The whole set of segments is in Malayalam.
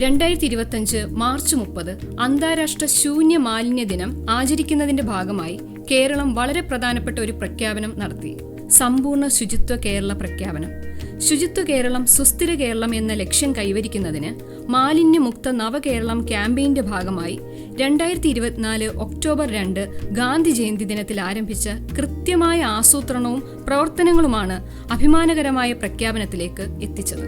രണ്ടായിരത്തി ഇരുപത്തഞ്ച് മാർച്ച് മുപ്പത് അന്താരാഷ്ട്ര ശൂന്യ മാലിന്യ ദിനം ആചരിക്കുന്നതിന്റെ ഭാഗമായി കേരളം വളരെ പ്രധാനപ്പെട്ട ഒരു പ്രഖ്യാപനം നടത്തി. സമ്പൂർണ ശുചിത്വ കേരള പ്രഖ്യാപനം. ശുചിത്വ കേരളം സുസ്ഥിര കേരളം എന്ന ലക്ഷ്യം കൈവരിക്കുന്നതിന് മാലിന്യമുക്ത നവകേരളം ക്യാമ്പയിന്റെ ഭാഗമായി രണ്ടായിരത്തി ഇരുപത്തിനാല് ഒക്ടോബർ രണ്ട് ഗാന്ധി ജയന്തി ദിനത്തിൽ ആരംഭിച്ച കൃത്യമായ ആസൂത്രണവും പ്രവർത്തനങ്ങളുമാണ് അഭിമാനകരമായ പ്രഖ്യാപനത്തിലേക്ക് എത്തിച്ചത്.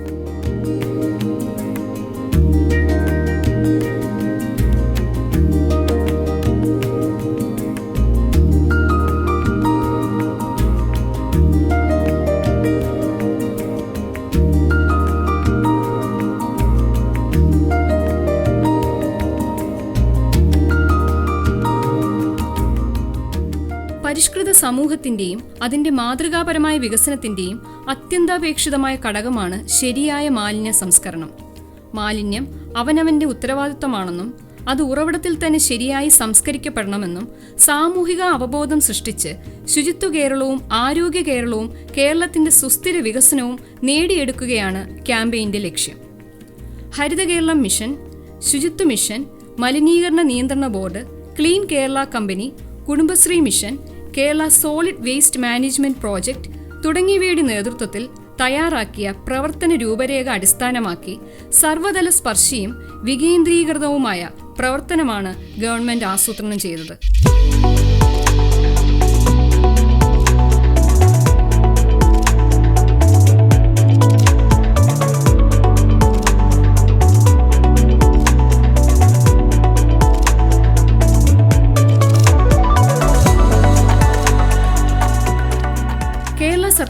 പരിഷ്കൃത സമൂഹത്തിന്റെയും അതിന്റെ മാതൃകാപരമായ വികസനത്തിന്റെയും അത്യന്താപേക്ഷിതമായ ഘടകമാണ് ശരിയായ മാലിന്യ സംസ്കരണം. മാലിന്യം അവനവന്റെ ഉത്തരവാദിത്തമാണെന്നും അത് ഉറവിടത്തിൽ തന്നെ ശരിയായി സംസ്കരിക്കപ്പെടണമെന്നും സാമൂഹിക അവബോധം സൃഷ്ടിച്ച് ശുചിത്വ കേരളവും ആരോഗ്യ കേരളവും കേരളത്തിന്റെ സുസ്ഥിര വികസനവും നേടിയെടുക്കുകയാണ് ക്യാമ്പയിന്റെ ലക്ഷ്യം. ഹരിത കേരളം മിഷൻ ശുചിത്വ മിഷൻ മലിനീകരണ നിയന്ത്രണ board clean Kerala company Kudumbashree mission Kerala solid waste management project തുടങ്ങിയവയുടെ നേതൃത്വത്തിൽ തയ്യാറാക്കിയ പ്രവർത്തന രൂപരേഖ അടിസ്ഥാനമാക്കി സർവതല സ്പർശിയും വികേന്ദ്രീകൃതവുമായ പ്രവർത്തനമാണ് ഗവൺമെന്റ് ആസൂത്രണം ചെയ്തത്.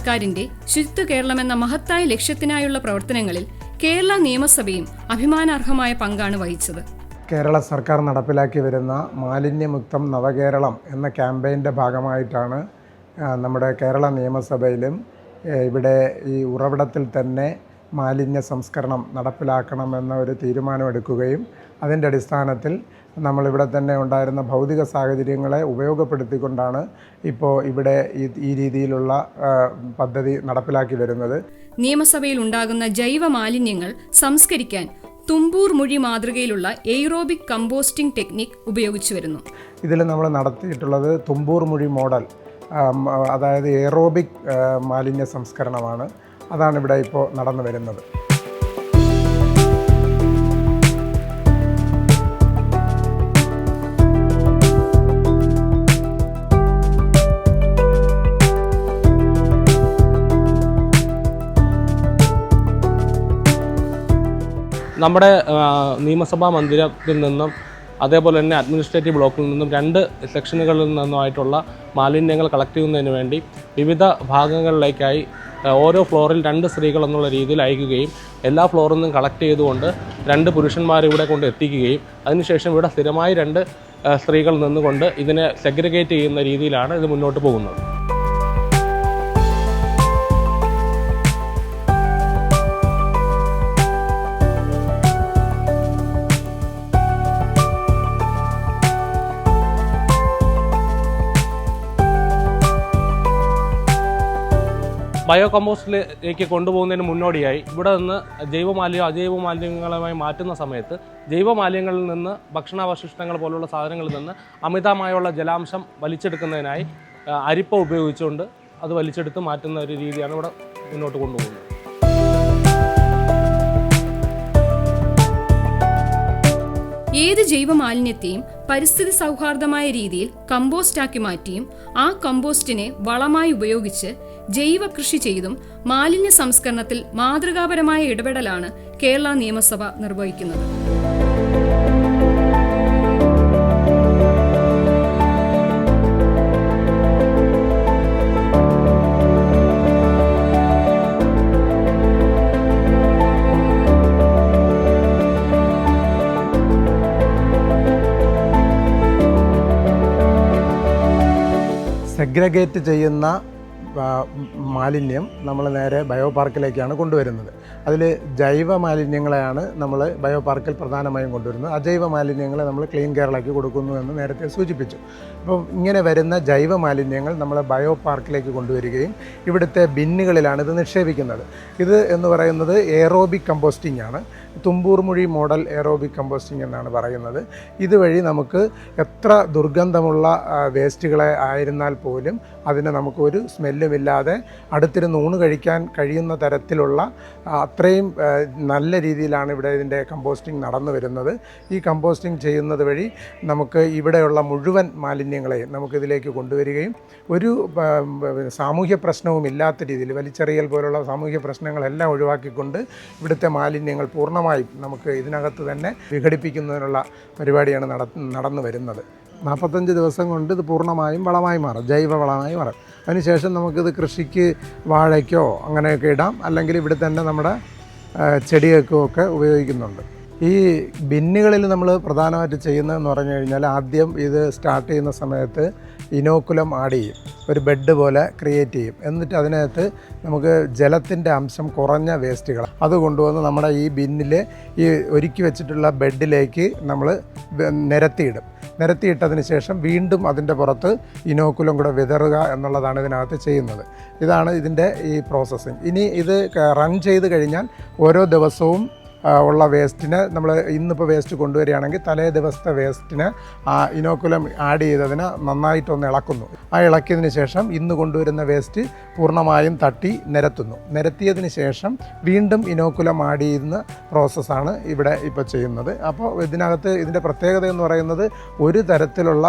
സർക്കാരിന്റെ ശുചിത്വ കേരളമെന്ന മഹത്തായ ലക്ഷ്യത്തിനായുള്ള പ്രവർത്തനങ്ങളിൽ കേരള നിയമസഭയും അഭിമാനാർഹമായ പങ്കാണ് വഹിച്ചത്. കേരള സർക്കാർ നടപ്പിലാക്കി വരുന്ന മാലിന്യമുക്തം നവകേരളം എന്ന ക്യാമ്പയിന്റെ ഭാഗമായിട്ടാണ് നമ്മുടെ കേരള നിയമസഭയിലും ഇവിടെ ഈ ഉറവിടത്തിൽ തന്നെ മാലിന്യ സംസ്കരണം നടപ്പിലാക്കണമെന്ന ഒരു തീരുമാനമെടുക്കുകയും അതിന്റെ അടിസ്ഥാനത്തിൽ നമ്മളിവിടെ തന്നെ ഉണ്ടായിരുന്ന ഭൗതിക സാഹചര്യങ്ങളെ ഉപയോഗപ്പെടുത്തിക്കൊണ്ടാണ് ഇപ്പോൾ ഇവിടെ ഈ രീതിയിലുള്ള പദ്ധതി നടപ്പിലാക്കി വരുന്നത്. നിയമസഭയിൽ ഉണ്ടാകുന്ന ജൈവ മാലിന്യങ്ങൾ സംസ്കരിക്കാൻ തുമ്പൂർ മൊഴി മാതൃകയിലുള്ള എയ്റോബിക് കമ്പോസ്റ്റിംഗ് ടെക്നിക് ഉപയോഗിച്ചു വരുന്നു. ഇതിൽ നമ്മൾ നടത്തിയിട്ടുള്ളത് തുമ്പൂർ മൊഴി മോഡൽ അതായത് എയ്റോബിക് മാലിന്യ സംസ്കരണമാണ്. അതാണ് ഇവിടെ ഇപ്പോൾ നടന്നു വരുന്നത്. നമ്മുടെ നിയമസഭാ മന്ദിരത്തിൽ നിന്നും അതേപോലെ തന്നെ അഡ്മിനിസ്ട്രേറ്റീവ് ബ്ലോക്കിൽ നിന്നും രണ്ട് സെക്ഷനുകളിൽ നിന്നുമായിട്ടുള്ള മാലിന്യങ്ങൾ കളക്ട് ചെയ്യുന്നതിന് വേണ്ടി വിവിധ ഭാഗങ്ങളിലേക്കായി ഓരോ ഫ്ലോറിൽ രണ്ട് സ്ത്രീകൾ എന്നുള്ള രീതിയിൽ അയക്കുകയും എല്ലാ ഫ്ലോറിൽ നിന്നും കളക്ട് ചെയ്തുകൊണ്ട് രണ്ട് പുരുഷന്മാരെ ഇവിടെ കൊണ്ട് എത്തിക്കുകയും അതിനുശേഷം ഇവിടെ സ്ഥിരമായി രണ്ട് സ്ത്രീകൾ നിന്നുകൊണ്ട് ഇതിനെ സെഗ്രിഗേറ്റ് ചെയ്യുന്ന രീതിയിലാണ് ഇത് മുന്നോട്ട് പോകുന്നത്. ബയോ കമ്പോസ്റ്റിലേക്ക് കൊണ്ടുപോകുന്നതിന് മുന്നോടിയായി. ഇവിടെ നിന്ന് ജൈവ മാലിന്യം അജൈവ മാലിന്യങ്ങളുമായി മാറ്റുന്ന സമയത്ത് ജൈവ മാലിന്യങ്ങളിൽ നിന്ന് ഭക്ഷണാവശിഷ്ടങ്ങൾ പോലുള്ള സാധനങ്ങളിൽ നിന്ന് അമിതമായുള്ള ജലാംശം വലിച്ചെടുക്കുന്നതിനായി അരിപ്പ ഉപയോഗിച്ചുകൊണ്ട് അത് വലിച്ചെടുത്ത് മാറ്റുന്ന ഒരു രീതിയാണ് ഇവിടെ മുന്നോട്ട് കൊണ്ടുപോകുന്നത്. ഏത് ജൈവ മാലിന്യത്തെയും പരിസ്ഥിതി സൗഹാർദ്ദമായ രീതിയിൽ കമ്പോസ്റ്റാക്കി മാറ്റിയും ആ കമ്പോസ്റ്റിനെ വളമായി ഉപയോഗിച്ച് ജൈവ കൃഷി ചെയ്തും മാലിന്യ സംസ്കരണത്തിൽ മാതൃകാപരമായ ഇടപെടലാണ് കേരള നിയമസഭ നിർവഹിക്കുന്നത്. സെഗ്രഗേറ്റ് ചെയ്യുന്ന മാലിന്യം നമ്മൾ നേരെ ബയോ പാർക്കിലേക്കാണ് കൊണ്ടുവരുന്നത്. അതിൽ ജൈവ മാലിന്യങ്ങളെയാണ് നമ്മൾ ബയോ പാർക്കിൽ പ്രധാനമായും കൊണ്ടുവരുന്നത്. അജൈവ മാലിന്യങ്ങളെ നമ്മൾ ക്ലീൻ കേരളയ്ക്ക് കൊടുക്കുന്നു എന്ന് നേരത്തെ സൂചിപ്പിച്ചു. അപ്പം ഇങ്ങനെ വരുന്ന ജൈവ മാലിന്യങ്ങൾ നമ്മൾ ബയോ പാർക്കിലേക്ക് കൊണ്ടുവരികയും ഇവിടുത്തെ ബിന്നുകളിലാണ് ഇത് നിക്ഷേപിക്കുന്നത്. ഇത് എന്ന് പറയുന്നത് എയറോബിക് കമ്പോസ്റ്റിംഗ് ആണ്. തുമ്പൂർമുഴി മോഡൽ എയറോബിക് കമ്പോസ്റ്റിംഗ് എന്നാണ് പറയുന്നത്. ഇതുവഴി നമുക്ക് എത്ര ദുർഗന്ധമുള്ള വേസ്റ്റുകളെ ആയിരുന്നാൽ പോലും അതിനെ നമുക്ക് ഒരു സ്മെല്ലുമില്ലാതെ അടുത്തിരുന്ന് ഊണ് കഴിക്കാൻ കഴിയുന്ന തരത്തിലുള്ള അത്രയും നല്ല രീതിയിലാണ് ഇവിടെ ഇതിന്റെ കമ്പോസ്റ്റിംഗ് നടന്നു വരുന്നത്. ഈ കമ്പോസ്റ്റിംഗ് ചെയ്യുന്നത് വഴി നമുക്ക് ഇവിടെയുള്ള മുഴുവൻ മാലിന്യങ്ങളെയും നമുക്കിതിലേക്ക് കൊണ്ടുവരികയും ഒരു സാമൂഹ്യ പ്രശ്നവും ഇല്ലാത്ത രീതിയിൽ വലിച്ചെറിയൽ പോലുള്ള സാമൂഹ്യ പ്രശ്നങ്ങളെല്ലാം ഒഴിവാക്കിക്കൊണ്ട് ഇവിടുത്തെ മാലിന്യങ്ങൾ പൂർണമായും നമുക്ക് ഇതിനകത്ത് തന്നെ വിഘടിപ്പിക്കുന്നതിനുള്ള പരിപാടിയാണ് നടന്നു വരുന്നത്. നാൽപ്പത്തഞ്ച് ദിവസം കൊണ്ട് ഇത് പൂർണമായും വളമായി മാറും. ജൈവ വളമായി മാറും. അതിനുശേഷം നമുക്കിത് കൃഷിക്ക് വാഴയ്ക്കോ അങ്ങനെയൊക്കെ ഇടാം. അല്ലെങ്കിൽ ഇവിടെ തന്നെ നമ്മുടെ ചെടികൾക്കോ ഒക്കെ ഉപയോഗിക്കുന്നുണ്ട്. ഈ ബിന്നുകളിൽ നമ്മൾ പ്രധാനമായിട്ട് ചെയ്യുന്നതെന്ന് പറഞ്ഞു കഴിഞ്ഞാൽ ആദ്യം ഇത് സ്റ്റാർട്ട് ചെയ്യുന്ന സമയത്ത് ഇനോക്കുലം ആഡ് ചെയ്യും. ഒരു ബെഡ് പോലെ ക്രിയേറ്റ് ചെയ്യും. എന്നിട്ട് അതിനകത്ത് നമുക്ക് ജലത്തിന്റെ അംശം കുറഞ്ഞ വേസ്റ്റുകൾ അത് കൊണ്ടുവന്ന് നമ്മുടെ ഈ ബിന്നിൽ ഈ ഒരുക്കി വെച്ചിട്ടുള്ള ബെഡിലേക്ക് നമ്മൾ നിരത്തിയിടും. നിരത്തിയിട്ടതിന് ശേഷം വീണ്ടും അതിന്റെ പുറത്ത് ഇനോക്കുലം കൂടെ വിതറുക എന്നുള്ളതാണ് ഇതിനകത്ത് ചെയ്യുന്നത്. ഇതാണ് ഇതിന്റെ ഈ പ്രോസസ്സിങ് ഇനി ഇത് റൺ ചെയ്ത് കഴിഞ്ഞാൽ ഓരോ ദിവസവും ഉള്ള വേസ്റ്റിന് നമ്മൾ ഇന്നിപ്പോൾ വേസ്റ്റ് കൊണ്ടുവരികയാണെങ്കിൽ തലേ ദിവസത്തെ വേസ്റ്റിന് ഇനോക്കുലം ആഡ് ചെയ്തതിന് നന്നായിട്ടൊന്ന് ഇളക്കുന്നു. ആ ഇളക്കിയതിന് ശേഷം ഇന്ന് കൊണ്ടുവരുന്ന വേസ്റ്റ് പൂർണമായും തട്ടി നിരത്തുന്നു. നിരത്തിയതിന് ശേഷം വീണ്ടും ഇനോക്കുലം ആഡ് ചെയ്യുന്ന പ്രോസസ്സാണ് ഇവിടെ ഇപ്പോൾ ചെയ്യുന്നത്. അപ്പോൾ ഇതിനകത്ത് ഇതിന്റെ പ്രത്യേകത എന്ന് പറയുന്നത് ഒരു തരത്തിലുള്ള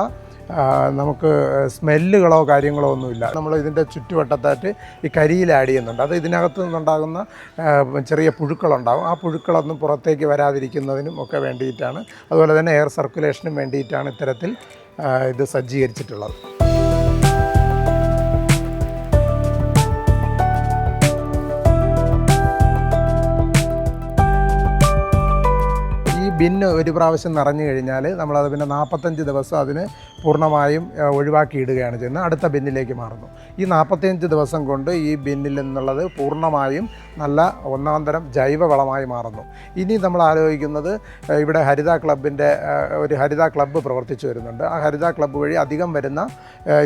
നമുക്ക് സ്മെല്ലുകളോ കാര്യങ്ങളോ ഒന്നുമില്ല. നമ്മൾ ഇതിന്റെ ചുറ്റുവട്ടത്തായിട്ട് ഈ കരിയിൽ ആഡ് ചെയ്യുന്നുണ്ട്. അത് ഇതിനകത്ത് നിന്നുണ്ടാകുന്ന ചെറിയ പുഴുക്കളുണ്ടാകും ആ പുഴുക്കളൊന്നും പുറത്തേക്ക് വരാതിരിക്കുന്നതിനും ഒക്കെ വേണ്ടിയിട്ടാണ്. അതുപോലെ തന്നെ എയർ സർക്കുലേഷനും വേണ്ടിയിട്ടാണ് ഇത്തരത്തിൽ ഇത് സജ്ജീകരിച്ചിട്ടുള്ളത്. ബിന്ന് ഒരു പ്രാവശ്യം നിറഞ്ഞു കഴിഞ്ഞാൽ നമ്മളത് പിന്നെ നാൽപ്പത്തഞ്ച് ദിവസം അതിന് പൂർണമായും ഒഴിവാക്കിയിടുകയാണ് ചെയ്യുന്നത്. അടുത്ത ബിന്നിലേക്ക് മാറുന്നു. ഈ നാൽപ്പത്തഞ്ച് ദിവസം കൊണ്ട് ഈ ബിന്നിൽ നിന്നുള്ളത് പൂർണമായും നല്ല ഒന്നാം തരം ജൈവവളമായി മാറുന്നു. ഇനി നമ്മൾ ആലോചിക്കുന്നത് ഇവിടെ ഹരിത ക്ലബിന്റെ ഒരു ഹരിത ക്ലബ്ബ് പ്രവർത്തിച്ചു വരുന്നുണ്ട്. ആ ഹരിത ക്ലബ്ബ് വഴി അധികം വരുന്ന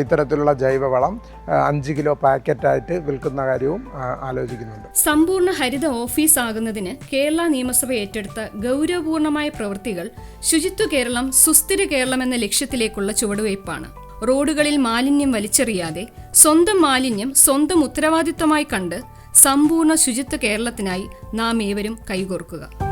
ഇത്തരത്തിലുള്ള ജൈവവളം അഞ്ച് കിലോ പാക്കറ്റായിട്ട് വിൽക്കുന്ന കാര്യവും ആലോചിക്കുന്നുണ്ട്. സമ്പൂർണ ഹരിത ഓഫീസ് ആകുന്നതിന് കേരള നിയമസഭ ഏറ്റെടുത്ത ഗൗരവപൂർണമായ പ്രവൃത്തികൾ ശുചിത്വ കേരളം സുസ്ഥിര കേരളം എന്ന ലക്ഷ്യത്തിലേക്കുള്ള ചുവടുവയ്പ്പാണ്. റോഡുകളിൽ മാലിന്യം വലിച്ചെറിയാതെ സ്വന്തം മാലിന്യം സ്വന്തം ഉത്തരവാദിത്തമായി കണ്ട് സമ്പൂർണ ശുചിത്വ കേരളത്തിനായി നാം ഏവരും കൈകോർക്കുക.